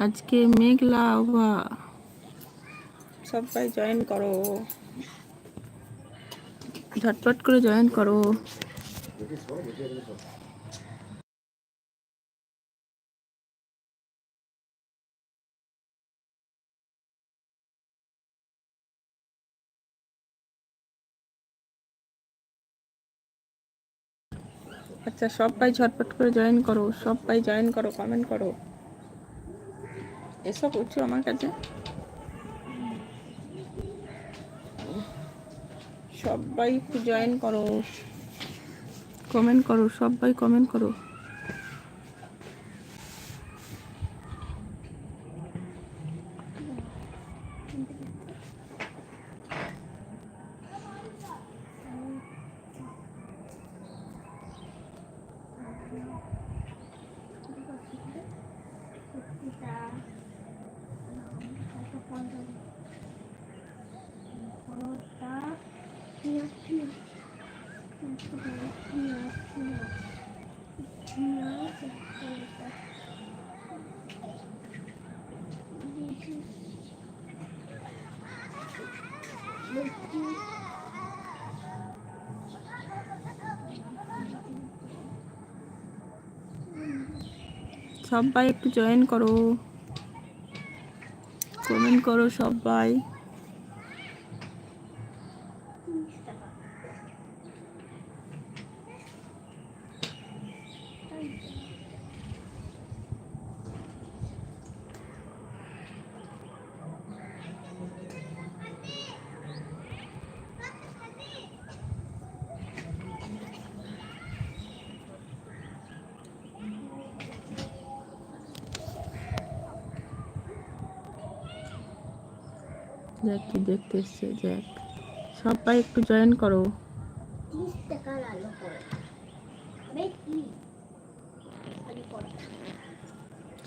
আজকে মেঘলা আবহাওয়া সবাই জয়েন করো ঝটপট করে জয়েন করো আচ্ছা সবাই ঝটপট করে জয়েন করো সবাই জয়েন করো কমেন্ট করো এসব উঠছো আমার কাছে। সবাই একটু জয়েন করো। কমেন্ট করো সবাই কমেন্ট করো। সবাই একটু জয়েন করো। কমেন্ট করো সবাই। জ্যাক কি দেখতে এসছে দেখ সবাই একটু জয়েন করো।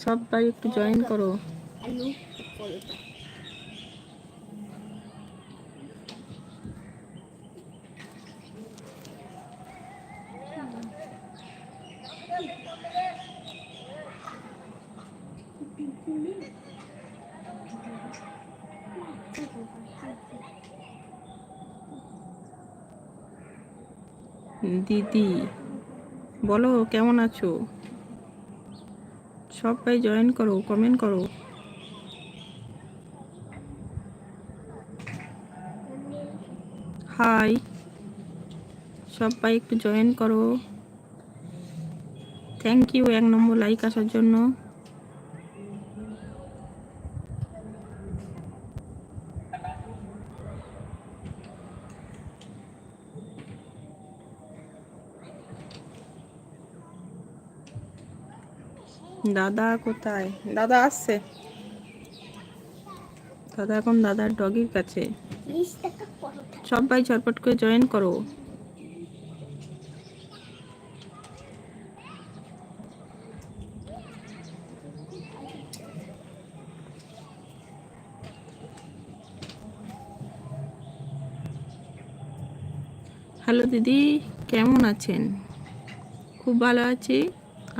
সবাই একটু জয়েন করো। দিদি, বলো কেমন আছো? সবাই জয়েন করো কমেন্ট করো। হাই সবাই একটু জয়েন করো। থ্যাংক ইউ এক নম্বর লাইক আসার জন্য। দাদা কোথায়? দাদা আসছে? দাদা এখন দাদার ডগির কাছে। সবাই ঝটপট করে জয়েন করো। হ্যালো দিদি, কেমন আছেন? খুব ভালো আছি।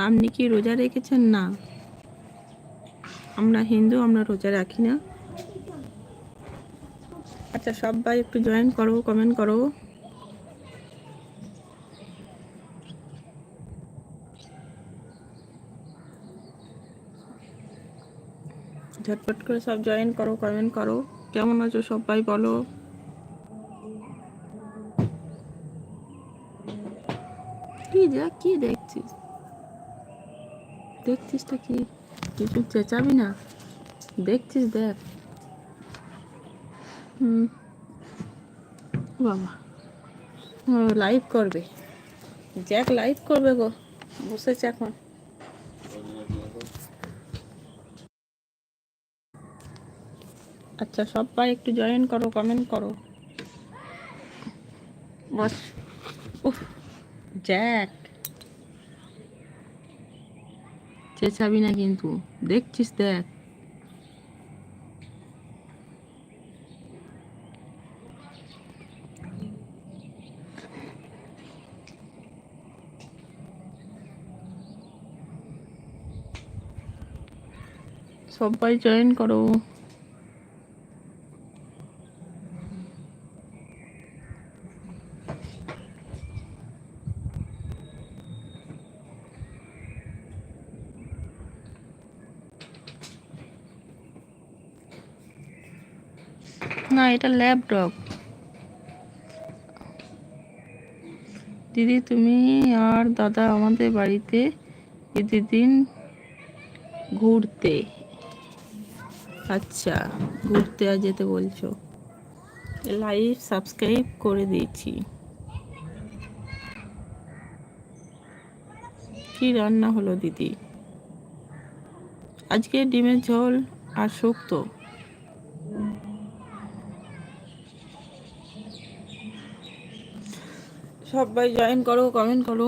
আপনি কি রোজা রেখেছেন? না। আমরা হিন্দু, আমরা রোজা রাখি না। আচ্ছা সবাই একটু জয়েন করো কমেন্ট করো। ঝটপট করে সব জয়েন করো কমেন্ট করো। কেমন আছো সবাই বলো। কি যা, কি দেখছিস? দেখছিসটা কি? কিছু চেঁচাবি না? দেখছিস দেখ। হুম। বাবা। ও লাইভ করবে। জ্যাক লাইভ করবে গো। বসেছে এখন। আচ্ছা সবাই একটু জয়েন করো কমেন্ট করো। বস। উফ জ্যাক চেঁচাবি না কিন্তু। দেখছিস দেখ। সবাই জয়েন করো। না এটা ল্যাপটপ দিদি, তুমি আর দাদা আমাদের বাড়িতে ঈদের দিন ঘুরতে। আচ্ছা ঘুরতে আর যেতে বলছো। লাইভ সাবস্ক্রাইব করে দিয়েছি। কি রান্না হলো দিদি? আজকে ডিমের ঝোল আর শুক্তো। সবাই জয়েন করো কমেন্ট করো।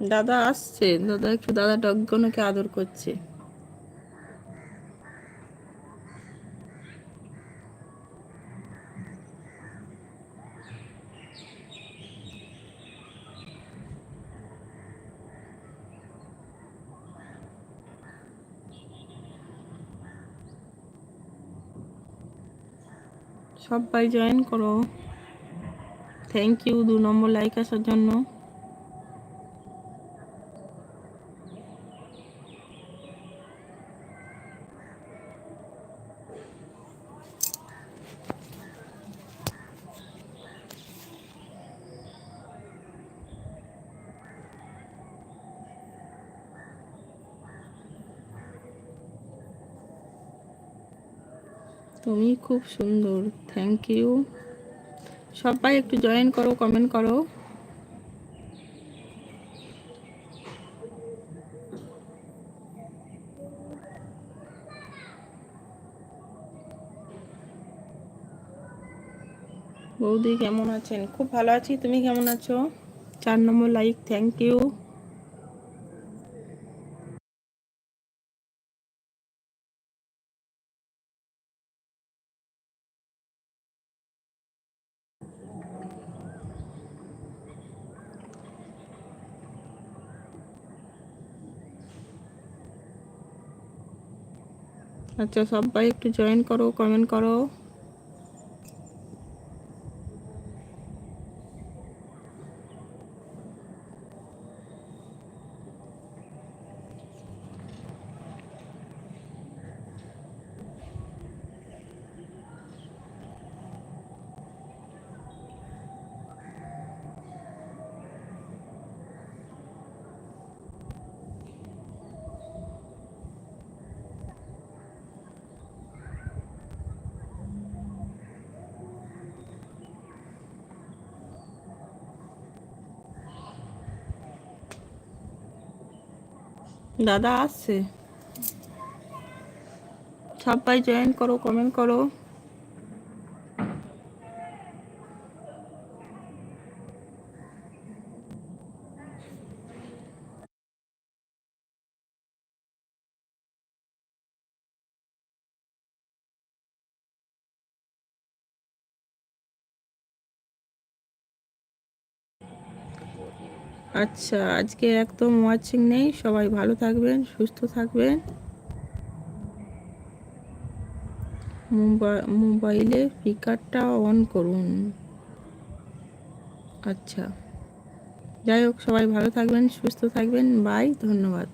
দাদা আসছে। দাদা একটু দাদা ডগগণকে আদর করছে। সবাই জয়েন করো। থ্যাংক ইউ দু নম্বর লাইক আসার জন্য। তুমি খুব সুন্দর থ্যাংক ইউ সবাই একটু জয়েন করো কমেন্ট করো। বৌদি কেমন আছেন? খুব ভালো আছি, তুমি কেমন আছো? চার নম্বর লাইক থ্যাংক ইউ আচ্ছা সবাই একটু জয়েন করো কমেন্ট করো। দাদা আসছে সবাই জয়েন করো কমেন্ট করো। আচ্ছা আজকে একদম ওয়াচিং নেই। সবাই ভালো থাকবেন, সুস্থ থাকবেন। মোবা- মোবাইলে স্পিকারটা অন করুন। আচ্ছা যাই হোক, সবাই ভালো থাকবেন, সুস্থ থাকবেন। বাই ধন্যবাদ।